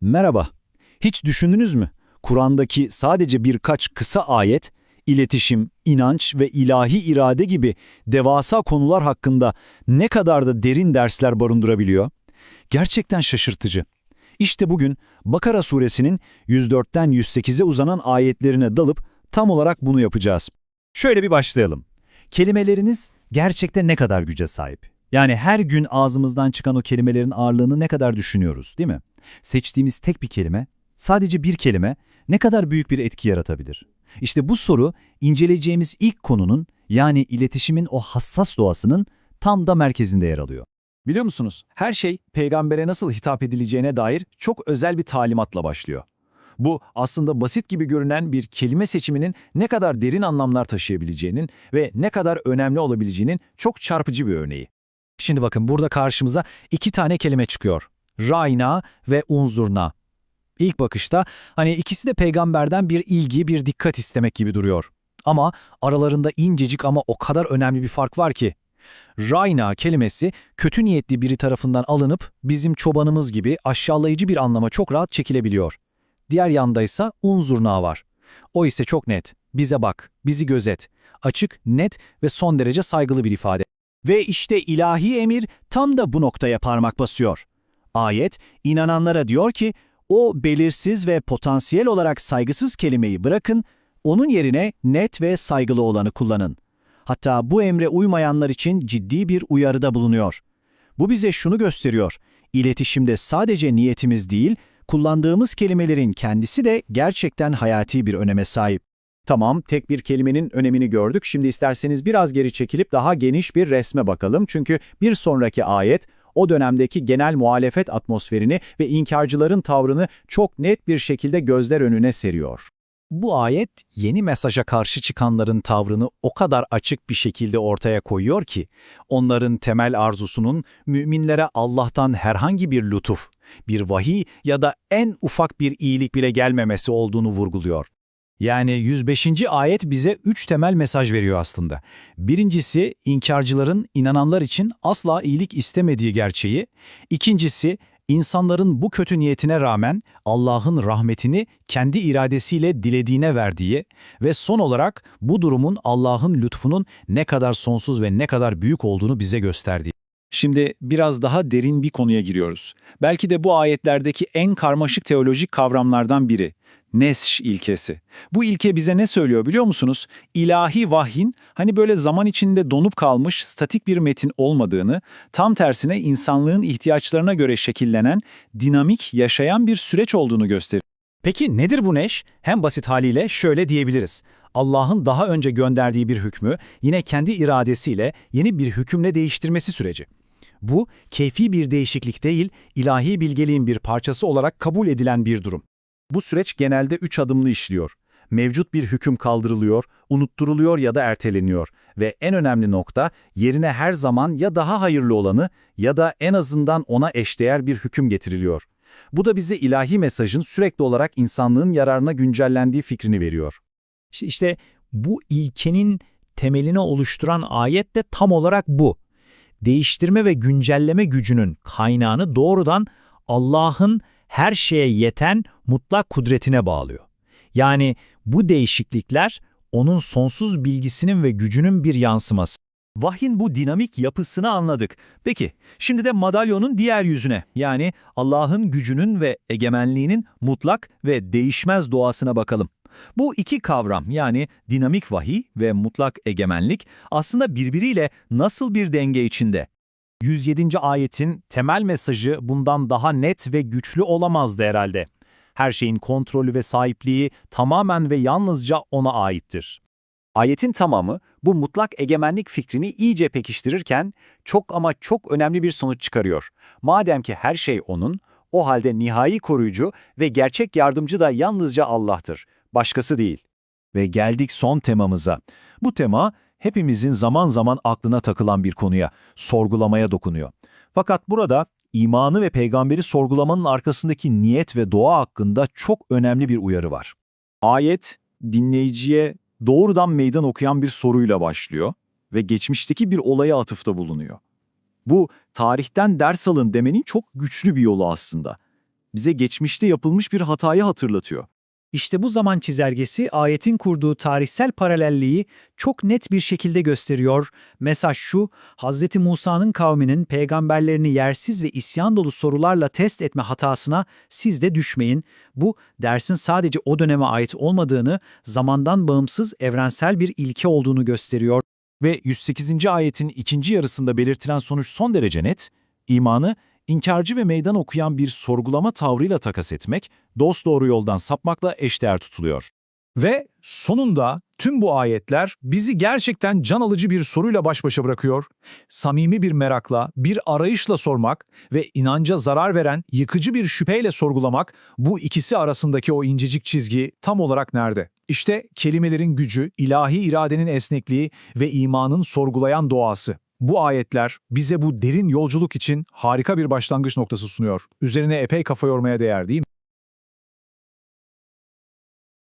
Merhaba. Hiç düşündünüz mü? Kur'an'daki sadece birkaç kısa ayet, iletişim, inanç ve ilahi irade gibi devasa konular hakkında ne kadar da derin dersler barındırabiliyor? Gerçekten şaşırtıcı. İşte bugün Bakara suresinin 104'ten 108'e uzanan ayetlerine dalıp tam olarak bunu yapacağız. Şöyle bir başlayalım. Kelimeleriniz gerçekten ne kadar güce sahip? Yani her gün ağzımızdan çıkan o kelimelerin ağırlığını ne kadar düşünüyoruz, değil mi? Seçtiğimiz tek bir kelime, sadece bir kelime ne kadar büyük bir etki yaratabilir? İşte bu soru inceleyeceğimiz ilk konunun yani iletişimin o hassas doğasının tam da merkezinde yer alıyor. Biliyor musunuz? Her şey peygambere nasıl hitap edileceğine dair çok özel bir talimatla başlıyor. Bu aslında basit gibi görünen bir kelime seçiminin ne kadar derin anlamlar taşıyabileceğinin ve ne kadar önemli olabileceğinin çok çarpıcı bir örneği. Şimdi bakın burada karşımıza iki tane kelime çıkıyor. Rayna ve unzurna. İlk bakışta hani ikisi de peygamberden bir ilgi, bir dikkat istemek gibi duruyor. Ama aralarında incecik ama o kadar önemli bir fark var ki. Rayna kelimesi kötü niyetli biri tarafından alınıp bizim çobanımız gibi aşağılayıcı bir anlama çok rahat çekilebiliyor. Diğer yandaysa unzurna var. O ise çok net. Bize bak, bizi gözet. Açık, net ve son derece saygılı bir ifade. Ve işte ilahi emir tam da bu noktaya parmak basıyor. Ayet, inananlara diyor ki, o belirsiz ve potansiyel olarak saygısız kelimeyi bırakın, onun yerine net ve saygılı olanı kullanın. Hatta bu emre uymayanlar için ciddi bir uyarıda bulunuyor. Bu bize şunu gösteriyor, iletişimde sadece niyetimiz değil, kullandığımız kelimelerin kendisi de gerçekten hayati bir öneme sahip. Tamam, tek bir kelimenin önemini gördük. Şimdi isterseniz biraz geri çekilip daha geniş bir resme bakalım. Çünkü bir sonraki ayet o dönemdeki genel muhalefet atmosferini ve inkarcıların tavrını çok net bir şekilde gözler önüne seriyor. Bu ayet yeni mesaja karşı çıkanların tavrını o kadar açık bir şekilde ortaya koyuyor ki, onların temel arzusunun müminlere Allah'tan herhangi bir lütuf, bir vahiy ya da en ufak bir iyilik bile gelmemesi olduğunu vurguluyor. Yani 105. ayet bize üç temel mesaj veriyor aslında. Birincisi, inkarcıların inananlar için asla iyilik istemediği gerçeği. İkincisi, insanların bu kötü niyetine rağmen Allah'ın rahmetini kendi iradesiyle dilediğine verdiği ve son olarak bu durumun Allah'ın lütfunun ne kadar sonsuz ve ne kadar büyük olduğunu bize gösterdiği. Şimdi biraz daha derin bir konuya giriyoruz. Belki de bu ayetlerdeki en karmaşık teolojik kavramlardan biri. Nesh ilkesi. Bu ilke bize ne söylüyor biliyor musunuz? İlahi vahyin hani böyle zaman içinde donup kalmış statik bir metin olmadığını, tam tersine insanlığın ihtiyaçlarına göre şekillenen, dinamik, yaşayan bir süreç olduğunu gösteriyor. Peki nedir bu neş? Hem basit haliyle şöyle diyebiliriz. Allah'ın daha önce gönderdiği bir hükmü yine kendi iradesiyle yeni bir hükümle değiştirmesi süreci. Bu, keyfi bir değişiklik değil, ilahi bilgeliğin bir parçası olarak kabul edilen bir durum. Bu süreç genelde üç adımlı işliyor. Mevcut bir hüküm kaldırılıyor, unutturuluyor ya da erteleniyor ve en önemli nokta yerine her zaman ya daha hayırlı olanı ya da en azından ona eşdeğer bir hüküm getiriliyor. Bu da bize ilahi mesajın sürekli olarak insanlığın yararına güncellendiği fikrini veriyor. İşte, bu ilkenin temelini oluşturan ayet de tam olarak bu. Değiştirme ve güncelleme gücünün kaynağını doğrudan Allah'ın her şeye yeten mutlak kudretine bağlıyor. Yani bu değişiklikler onun sonsuz bilgisinin ve gücünün bir yansıması. Vahyin bu dinamik yapısını anladık. Peki, şimdi de madalyonun diğer yüzüne, yani Allah'ın gücünün ve egemenliğinin mutlak ve değişmez doğasına bakalım. Bu iki kavram yani dinamik vahiy ve mutlak egemenlik aslında birbiriyle nasıl bir denge içinde? 107. ayetin temel mesajı bundan daha net ve güçlü olamazdı herhalde. Her şeyin kontrolü ve sahipliği tamamen ve yalnızca ona aittir. Ayetin tamamı bu mutlak egemenlik fikrini iyice pekiştirirken çok ama çok önemli bir sonuç çıkarıyor. Madem ki her şey onun, o halde nihai koruyucu ve gerçek yardımcı da yalnızca Allah'tır, başkası değil. Ve geldik son temamıza. Bu tema hepimizin zaman zaman aklına takılan bir konuya, sorgulamaya dokunuyor. Fakat burada imanı ve peygamberi sorgulamanın arkasındaki niyet ve doğa hakkında çok önemli bir uyarı var. Ayet, dinleyiciye doğrudan meydan okuyan bir soruyla başlıyor ve geçmişteki bir olaya atıfta bulunuyor. Bu, tarihten ders alın demenin çok güçlü bir yolu aslında. bize geçmişte yapılmış bir hatayı hatırlatıyor. İşte bu zaman çizelgesi ayetin kurduğu tarihsel paralelliği çok net bir şekilde gösteriyor. Mesaj şu, Hz. Musa'nın kavminin peygamberlerini yersiz ve isyan dolu sorularla test etme hatasına siz de düşmeyin. Bu, dersin sadece o döneme ait olmadığını, zamandan bağımsız evrensel bir ilke olduğunu gösteriyor. Ve 108. ayetin ikinci yarısında belirtilen sonuç son derece net, imanı inkarcı ve meydan okuyan bir sorgulama tavrıyla takas etmek, dosdoğru yoldan sapmakla eşdeğer tutuluyor. Ve sonunda tüm bu ayetler bizi gerçekten can alıcı bir soruyla baş başa bırakıyor. Samimi bir merakla, bir arayışla sormak ve inanca zarar veren yıkıcı bir şüpheyle sorgulamak bu ikisi arasındaki o incecik çizgi tam olarak nerede? İşte kelimelerin gücü, ilahi iradenin esnekliği ve imanın sorgulayan doğası. Bu ayetler bize bu derin yolculuk için harika bir başlangıç noktası sunuyor. Üzerine epey kafa yormaya değer değil mi?